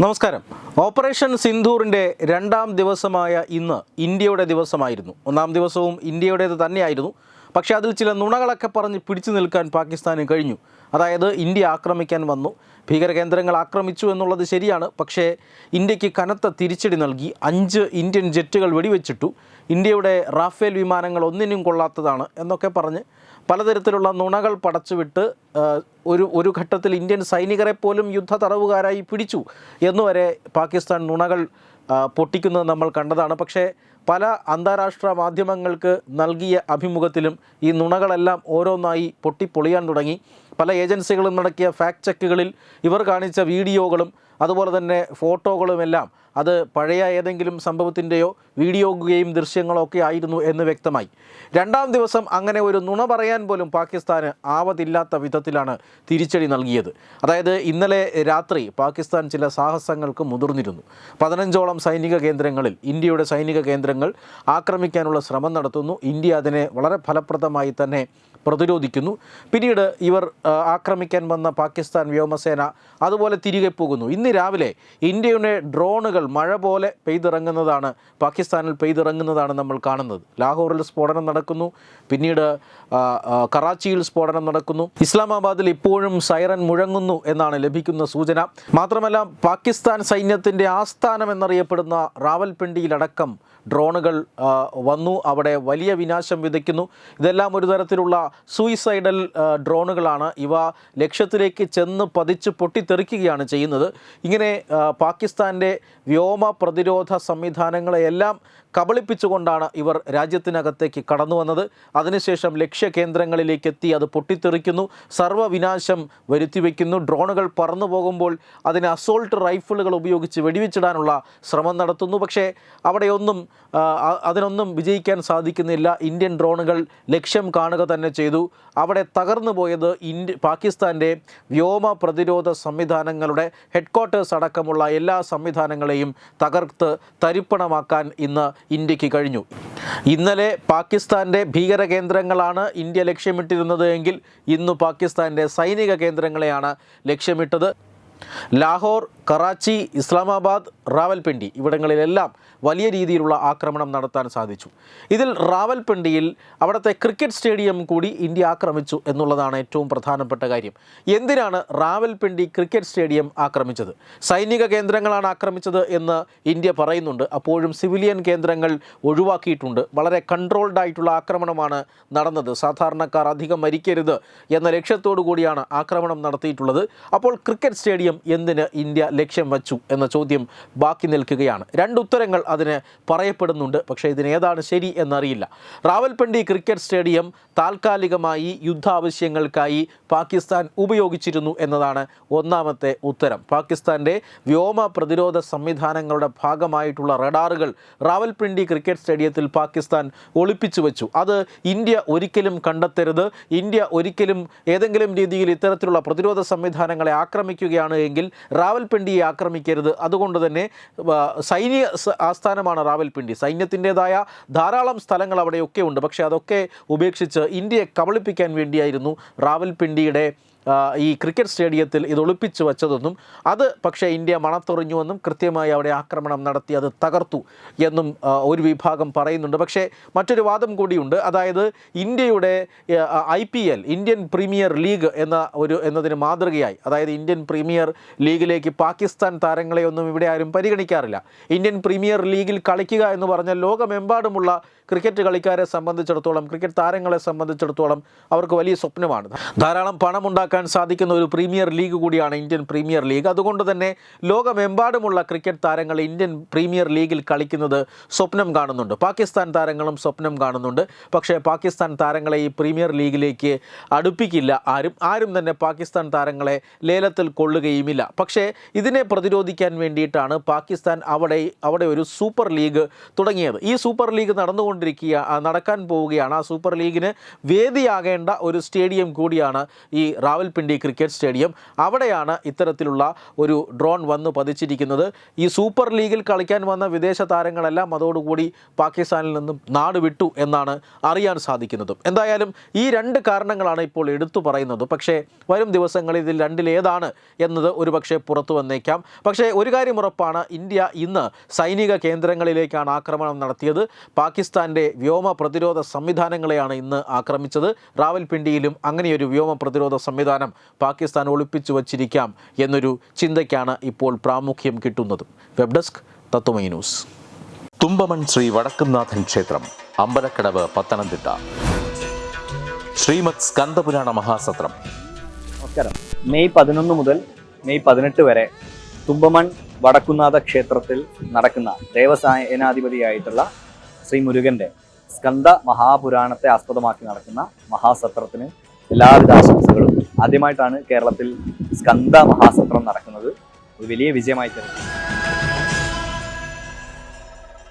നമസ്കാരം. ഓപ്പറേഷൻ സിന്ധൂറിന്റെ രണ്ടാം ദിവസമായ ഇന്ന് ഇന്ത്യയുടെ ദിവസമായിരുന്നു. ഒന്നാം ദിവസവും ഇന്ത്യയുടേത് തന്നെയായിരുന്നു. പക്ഷേ അതിൽ ചില നുണകളൊക്കെ പറഞ്ഞ് പിടിച്ചു നിൽക്കാൻ പാകിസ്ഥാന് കഴിഞ്ഞു. അതായത് ഇന്ത്യ ആക്രമിക്കാൻ വന്നു. ഭീകരകേന്ദ്രങ്ങൾ ആക്രമിച്ചു എന്നുള്ളത് ശരിയാണ്. പക്ഷേ ഇന്ത്യയ്ക്ക് കനത്ത തിരിച്ചടി നൽകി. അഞ്ച് ഇന്ത്യൻ ജെറ്റുകൾ വെടിവെച്ചിട്ടു. ഇന്ത്യയുടെ റാഫേൽ വിമാനങ്ങൾ ഒന്നിനും കൊള്ളാത്തതാണ് എന്നൊക്കെ പറഞ്ഞ് പലതരത്തിലുള്ള നുണകൾ പടച്ചുവിട്ട് ഒരു ഒരു ഘട്ടത്തിൽ ഇന്ത്യൻ സൈനികരെ പോലും യുദ്ധ തടവുകാരായി പിടിച്ചു. എന്നുവരെ പാകിസ്ഥാൻ നുണകൾ പൊട്ടിക്കുന്നത് നമ്മൾ കണ്ടതാണ്. പക്ഷേ പല അന്താരാഷ്ട്ര മാധ്യമങ്ങൾക്ക് നൽകിയ അഭിമുഖത്തിലും ഈ നുണകളെല്ലാം ഓരോന്നായി പൊട്ടിപ്പൊളിയാൻ തുടങ്ങി. പല ഏജൻസികളും നടത്തിയ ഫാക്ട് ചെക്കുകളിൽ ഇവർ കാണിച്ച വീഡിയോകളും അതുപോലെ തന്നെ ഫോട്ടോകളുമെല്ലാം അത് പഴയ ഏതെങ്കിലും സംഭവത്തിന്റെയോ വീഡിയോ ഗെയിം ദൃശ്യങ്ങളോ ഒക്കെ ആയിരുന്നു എന്ന് വ്യക്തമായി. രണ്ടാം ദിവസം അങ്ങനെ ഒരു നുണ പറയാൻ പോലും പാകിസ്ഥാന് ആവതില്ലാത്ത വിധത്തിലാണ് തിരിച്ചടി നൽകിയത്. അതായത് ഇന്നലെ രാത്രി പാകിസ്ഥാൻ ചില സാഹസങ്ങൾക്ക് മുതിർന്നിരുന്നു. പതിനഞ്ചോളം സൈനിക കേന്ദ്രങ്ങളിൽ ഇന്ത്യയുടെ സൈനിക കേന്ദ്രങ്ങൾ ആക്രമിക്കാനുള്ള ശ്രമം നടത്തുന്നു. ഇന്ത്യ അതിനെ വളരെ ഫലപ്രദമായി തന്നെ പ്രതിരോധിക്കുന്നു. പിന്നീട് ഇവർ ആക്രമിക്കാൻ വന്ന പാകിസ്ഥാൻ വ്യോമസേന അതുപോലെ തിരികെ പോകുന്നു. ഇന്ന് രാവിലെ ഇന്ത്യയുടെ ഡ്രോണുകൾ മഴ പോലെ പെയ്തിറങ്ങുന്നതാണ് പാകിസ്ഥാനിൽ പെയ്തിറങ്ങുന്നതാണ് നമ്മൾ കാണുന്നത്. ലാഹോറിൽ സ്ഫോടനം നടക്കുന്നു. പിന്നീട് കറാച്ചിയിൽ സ്ഫോടനം നടക്കുന്നു. ഇസ്ലാമാബാദിൽ ഇപ്പോഴും സൈറൻ മുഴങ്ങുന്നു എന്നാണ് ലഭിക്കുന്ന സൂചന. മാത്രമല്ല പാകിസ്ഥാൻ സൈന്യത്തിന്റെ ആസ്ഥാനം എന്നറിയപ്പെടുന്ന റാവൽപിണ്ടിയിലടക്കം ഡ്രോണുകൾ വന്നു. അവിടെ വലിയ വിനാശം വിതയ്ക്കുന്നു. ഇതെല്ലാം ഒരു തരത്തിലുള്ള സൂയിസൈഡൽ ഡ്രോണുകളാണ്. ഇവ ലക്ഷ്യത്തിലേക്ക് ചെന്ന് പതിച്ച് പൊട്ടിത്തെറിക്കുകയാണ് ചെയ്യുന്നത്. ഇങ്ങനെ പാകിസ്ഥാന്റെ വ്യോമ പ്രതിരോധ സംവിധാനങ്ങളെയെല്ലാം കബളിപ്പിച്ചുകൊണ്ടാണ് ഇവർ രാജ്യത്തിനകത്തേക്ക് കടന്നു വന്നത്. അതിനുശേഷം ലക്ഷ്യകേന്ദ്രങ്ങളിലേക്ക് എത്തി അത് പൊട്ടിത്തെറിക്കുന്നു. സർവവിനാശം വരുത്തിവെക്കുന്നു. ഡ്രോണുകൾ പറന്നു പോകുമ്പോൾ അതിനെ അസോൾട്ട് റൈഫിളുകൾ ഉപയോഗിച്ച് വെടിവെച്ചിടാനുള്ള ശ്രമം നടത്തുന്നു. പക്ഷേ അവിടെയൊന്നും അതിനൊന്നും വിജയിക്കാൻ സാധിക്കുന്നില്ല. ഇന്ത്യൻ ഡ്രോണുകൾ ലക്ഷ്യം കാണുക തന്നെ ചെയ്തു. അവിടെ തകർന്നു പോയത് ഇന്ത്യ പാകിസ്ഥാന്റെ വ്യോമ പ്രതിരോധ സംവിധാനങ്ങളുടെ ഹെഡ്ക്വാർട്ടേഴ്സ് അടക്കമുള്ള എല്ലാ സംവിധാനങ്ങളെയും തകർത്ത് തരിപ്പണമാക്കാൻ ഇന്ന് ഇന്ത്യയ്ക്ക് കഴിഞ്ഞു. ഇന്നലെ പാകിസ്ഥാന്റെ ഭീകര കേന്ദ്രങ്ങളാണ് ഇന്ത്യ ലക്ഷ്യമിട്ടിരുന്നത് എങ്കിൽ ഇന്ന് പാകിസ്ഥാന്റെ സൈനിക കേന്ദ്രങ്ങളെയാണ് ലക്ഷ്യമിട്ടത്. ലാഹോർ കറാച്ചി ഇസ്ലാമാബാദ് റാവൽപിണ്ടി ഇവിടങ്ങളിലെല്ലാം വലിയ രീതിയിലുള്ള ആക്രമണം നടത്താൻ സാധിച്ചു. ഇതിൽ റാവൽപിണ്ടിയിൽ അവിടുത്തെ ക്രിക്കറ്റ് സ്റ്റേഡിയം കൂടി ഇന്ത്യ ആക്രമിച്ചു എന്നുള്ളതാണ് ഏറ്റവും പ്രധാനപ്പെട്ട കാര്യം. എന്തിനാണ് റാവൽപിണ്ടി ക്രിക്കറ്റ് സ്റ്റേഡിയം ആക്രമിച്ചത്? സൈനിക കേന്ദ്രങ്ങളാണ് ആക്രമിച്ചത് എന്ന് ഇന്ത്യ പറയുന്നുണ്ട്. അപ്പോഴും സിവിലിയൻ കേന്ദ്രങ്ങൾ ഒഴിവാക്കിയിട്ടുണ്ട്. വളരെ കൺട്രോൾഡ് ആയിട്ടുള്ള ആക്രമണമാണ് നടന്നത്. സാധാരണക്കാർ അധികം മരിക്കരുത് എന്ന ലക്ഷ്യത്തോടു കൂടിയാണ് ആക്രമണം നടത്തിയിട്ടുള്ളത്. അപ്പോൾ ക്രിക്കറ്റ് സ്റ്റേഡിയം എന്തിന് ഇന്ത്യ ലക്ഷ്യം വച്ചു എന്ന ചോദ്യം ബാക്കി നിൽക്കുകയാണ്. രണ്ട് ഉത്തരങ്ങൾ അതിന് പറയപ്പെടുന്നുണ്ട്. പക്ഷേ ഇതിനേതാണ് ശരി എന്നറിയില്ല. റാവൽപിണ്ടി ക്രിക്കറ്റ് സ്റ്റേഡിയം താൽക്കാലികമായി യുദ്ധാവശ്യങ്ങൾക്കായി പാകിസ്ഥാൻ ഉപയോഗിച്ചിരുന്നു എന്നതാണ് ഒന്നാമത്തെ ഉത്തരം. പാകിസ്ഥാന്റെ വ്യോമ പ്രതിരോധ സംവിധാനങ്ങളുടെ ഭാഗമായിട്ടുള്ള റഡാറുകൾ റാവൽപിണ്ടി ക്രിക്കറ്റ് സ്റ്റേഡിയത്തിൽ പാകിസ്ഥാൻ ഒളിപ്പിച്ചു വെച്ചു. അത് ഇന്ത്യ ഒരിക്കലും കണ്ടെത്തരുത്. ഇന്ത്യ ഒരിക്കലും ഏതെങ്കിലും രീതിയിൽ ഇത്തരത്തിലുള്ള പ്രതിരോധ സംവിധാനങ്ങളെ ആക്രമിക്കുകയാണ് എങ്കിൽ റാവൽപിണ്ടിയെ ആക്രമിക്കരുത്. അതുകൊണ്ട് തന്നെ സൈനിക ആസ്ഥാനമാണ് റാവൽപിണ്ടി. സൈന്യത്തിന്റെതായ ധാരാളം സ്ഥലങ്ങൾ അവിടെയൊക്കെ ഉണ്ട് പക്ഷേ അതൊക്കെ ഉപേക്ഷിച്ച് ഇന്ത്യയെ കബളിപ്പിക്കാൻ വേണ്ടിയായിരുന്നു റാവൽപിണ്ടിയുടെ ഈ ക്രിക്കറ്റ് സ്റ്റേഡിയത്തിൽ ഇത് ഒളിപ്പിച്ചു വച്ചതെന്നും അത് പക്ഷേ ഇന്ത്യ മണത്തൊറിഞ്ഞുവെന്നും കൃത്യമായി അവിടെ ആക്രമണം നടത്തി അത് തകർത്തു എന്നും ഒരു വിഭാഗം പറയുന്നുണ്ട്. പക്ഷേ മറ്റൊരു വാദം കൂടിയുണ്ട്. അതായത് ഇന്ത്യയുടെ I P L Indian premier league എന്ന ഒരു എന്നതിന് മാതൃകയായി. അതായത് ഇന്ത്യൻ പ്രീമിയർ ലീഗിലേക്ക് പാകിസ്ഥാൻ താരങ്ങളെയൊന്നും ഇവിടെ ആരും പരിഗണിക്കാറില്ല. ഇന്ത്യൻ പ്രീമിയർ ലീഗിൽ കളിക്കുക എന്ന് പറഞ്ഞാൽ ലോകമെമ്പാടുമുള്ള ക്രിക്കറ്റ് കളിക്കാരെ സംബന്ധിച്ചിടത്തോളം ക്രിക്കറ്റ് താരങ്ങളെ സംബന്ധിച്ചിടത്തോളം അവർക്ക് വലിയ സ്വപ്നമാണ്. ധാരാളം പണമുണ്ടാക്കാൻ സാധിക്കുന്ന ഒരു പ്രീമിയർ ലീഗ് കൂടിയാണ് ഇന്ത്യൻ പ്രീമിയർ ലീഗ്. അതുകൊണ്ട് തന്നെ ലോകമെമ്പാടുമുള്ള ക്രിക്കറ്റ് താരങ്ങൾ ഇന്ത്യൻ പ്രീമിയർ ലീഗിൽ കളിക്കുന്നത് സ്വപ്നം കാണുന്നുണ്ട്. പാകിസ്ഥാൻ താരങ്ങളും സ്വപ്നം കാണുന്നുണ്ട്. പക്ഷേ പാകിസ്ഥാൻ താരങ്ങളെ ഈ പ്രീമിയർ ലീഗിലേക്ക് അടുപ്പിക്കില്ല ആരും. ആരും തന്നെ പാകിസ്ഥാൻ താരങ്ങളെ ലേലത്തിൽ കൊള്ളുകയുമില്ല. പക്ഷേ ഇതിനെ പ്രതിരോധിക്കാൻ വേണ്ടിയിട്ടാണ് പാകിസ്ഥാൻ അവിടെ അവിടെ ഒരു സൂപ്പർ ലീഗ് തുടങ്ങിയത്. ഈ സൂപ്പർ ലീഗ് നടന്നുകൊണ്ടിരിക്കുക നടക്കാൻ പോവുകയാണ്. ആ സൂപ്പർ ലീഗിന് വേദിയാകേണ്ട ഒരു സ്റ്റേഡിയം കൂടിയാണ് ഈ റാവൽപിണ്ടി ക്രിക്കറ്റ് സ്റ്റേഡിയം. അവിടെയാണ് ഇത്തരത്തിലുള്ള ഒരു ഡ്രോൺ വന്ന് പതിച്ചിരിക്കുന്നത്. ഈ സൂപ്പർ ലീഗിൽ കളിക്കാൻ വന്ന വിദേശ താരങ്ങളെല്ലാം അതോടുകൂടി പാകിസ്ഥാനിൽ നിന്നും നാട് വിട്ടു എന്നാണ് അറിയാൻ സാധിക്കുന്നതും. എന്തായാലും ഈ രണ്ട് കാരണങ്ങളാണ് ഇപ്പോൾ എടുത്തു പറയുന്നത്. പക്ഷേ വരും ദിവസങ്ങളിൽ ഇതിൽ രണ്ടിലേതാണ് എന്നത് ഒരുപക്ഷെ പുറത്തു വന്നേക്കാം. പക്ഷേ ഒരു കാര്യം ഉറപ്പാണ്. ഇന്ത്യ ഇന്ന് സൈനിക കേന്ദ്രങ്ങളിലേക്കാണ് ആക്രമണം നടത്തിയത്. പാകിസ്ഥാന്റെ വ്യോമ പ്രതിരോധ സംവിധാനങ്ങളെയാണ് ഇന്ന് ആക്രമിച്ചത്. റാവൽപിണ്ടിയിലും അങ്ങനെയൊരു വ്യോമ പ്രതിരോധ സംവിധാനം പാകിസ്ഥാൻ ഒളിപ്പിച്ചു വച്ചിരിക്കാം എന്നൊരു ചിന്തയ്ക്കാണ് ഇപ്പോൾ പ്രാമുഖ്യം കിട്ടുന്നത്. Web desk Tatwamayi news. Thumpamon Shri Vadakkumnathan ക്ഷേത്രം അമ്പലക്കടവ് പത്തനംതിട്ട. ശ്രീമത് സ്കന്ദപുരാണ മഹാസത്രം. നമസ്കാരം. മെയ് പതിനൊന്ന് മുതൽ മെയ് പതിനെട്ട് വരെ തുമ്പമൺ വടക്കുന്നാഥ ക്ഷേത്രത്തിൽ നടക്കുന്ന ദേവസേനാധിപതിയായിട്ടുള്ള ശ്രീ മുരുകന്റെ സ്കന്ദ മഹാപുരാണത്തെ ആസ്പദമാക്കി നടക്കുന്ന മഹാസത്രത്തിന് എല്ലാവിധ ആശംസകളും. ആദ്യമായിട്ടാണ് കേരളത്തിൽ സ്കന്ദ മഹാസത്രം നടക്കുന്നത്. ഒരു വലിയ വിജയമായി തന്നെ